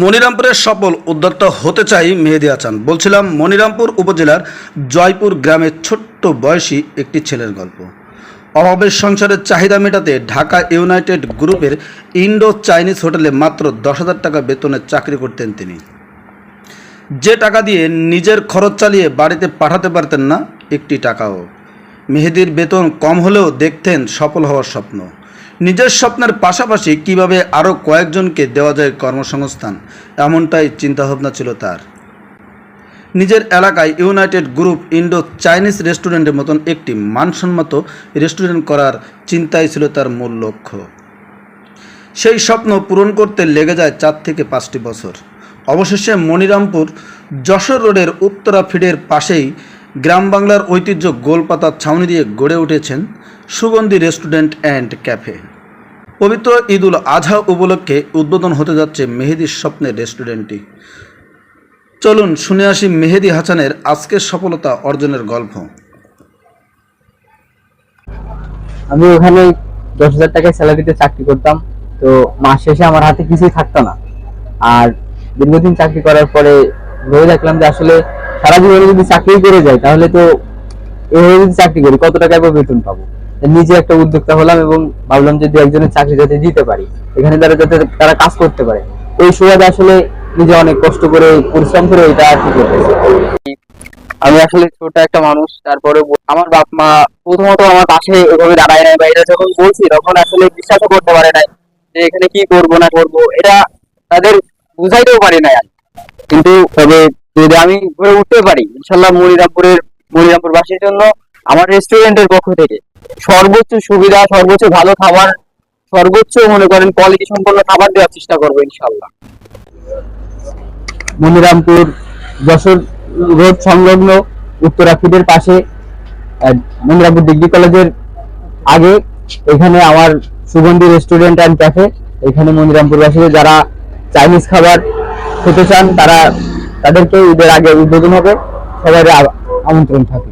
মনিরামপুরের সফল উদ্যোক্তা হতে চাই মেহেদি হাসান। বলছিলাম, মনিরামপুর উপজেলার জয়পুর গ্রামের ছোট্ট বয়সী একটি ছেলের গল্প। অভাবের সংসারের চাহিদা মেটাতে ঢাকা ইউনাইটেড গ্রুপের ইন্ডো চাইনিজ হোটেলে মাত্র দশ হাজার টাকা বেতনের চাকরি করতেন তিনি। যে টাকা দিয়ে নিজের খরচ চালিয়ে বাড়িতে পাঠাতে পারতেন না, একটি টাকাও। মেহেদির বেতন কম হলেও দেখতেন সফল হওয়ার স্বপ্ন। নিজের স্বপ্নের পাশাপাশি কীভাবে আরও কয়েকজনকে দেওয়া যায় কর্মসংস্থান, এমনটাই চিন্তাভাবনা ছিল তার। নিজের এলাকায় ইউনাইটেড গ্রুপ ইন্ডো চাইনিজ রেস্টুরেন্টের মতন একটি মানসম্মত রেস্টুরেন্ট করার চিন্তাই ছিল তার মূল লক্ষ্য। সেই স্বপ্ন পূরণ করতে লেগে যায় চার থেকে পাঁচটি বছর। অবশেষে মনিরামপুর যশোর রোডের উত্তরা ফিডের পাশেই গ্রাম বাংলার ঐতিহ্য গোলপাতার ছাউনি দিয়ে গড়ে উঠেছেন সুগন্ধি রেস্টুরেন্ট অ্যান্ড ক্যাফে। পবিত্র ঈদুল আজহা উপলক্ষে উদ্বোধন হতে যাচ্ছে মেহেদির স্বপ্নের রেস্টুরেন্টটি। চলুন শুনে আসি মেহেদি হাসানের আজকের সফলতা অর্জনের গল্প। আমি ওখানে দশ হাজার টাকায় স্যালারিতে চাকরি করতাম, তো মাস শেষে আমার হাতে কিছুই থাকতো না। আর দীর্ঘদিন চাকরি করার পরে ভেবে দেখলাম যে আসলে সারা জীবনে যদি চাকরি করে যাই, তাহলে তো এভাবে যদি চাকরি করি, কত টাকা এবার বেতন পাবো? নিজে একটা উদ্যোক্তা হলাম এবং ভাবলাম যে দু একজনের চাকরি যাতে দিতে পারি। এখানে তারা যাতে তারা কাজ করতে পারে। এই সুবাদে আসলে নিজে অনেক কষ্ট করে পরিশ্রম করে এটা আর কি আমি আসলে ছোট একটা মানুষ, তারপরে আমার বাপ মা প্রথমত আমার পাশে ওভাবে দাঁড়ায় নাই বা এটা যখন বলছি তখন আসলে বিশ্বাসও করতে পারে নাই যে এখানে কি করব না করব। এটা তাদের বুঝাইতেও পারি আমি। কিন্তু তবে যদি আমি ঘুরে উঠতে পারি, ইনশাল্লাহ মনিরামপুরের মনিরামপুরবাসীর জন্য আমার রেস্টুরেন্টের পক্ষ থেকে সর্বোচ্চ সুবিধা, সর্বোচ্চ ভালো খাবার, সর্বোচ্চ মনে করেন কোয়ালিটি সম্পন্ন খাবার দেওয়ার চেষ্টা করব ইনশাল্লাহ মনিরামপুর যশোর রোড সংলগ্ন উত্তরাখিদের পাশে মনিরামপুর ডিগ্রি কলেজের আগে, এখানে আমার সুগন্ধি রেস্টুরেন্ট অ্যান্ড ক্যাফে এখানে মনিরামপুরবাসীদের যারা চাইনিজ খাবার খেতে চান, তারা, তাদেরকে ঈদের আগে উদ্বোধন হবে। সবাই আমন্ত্রণ থাকে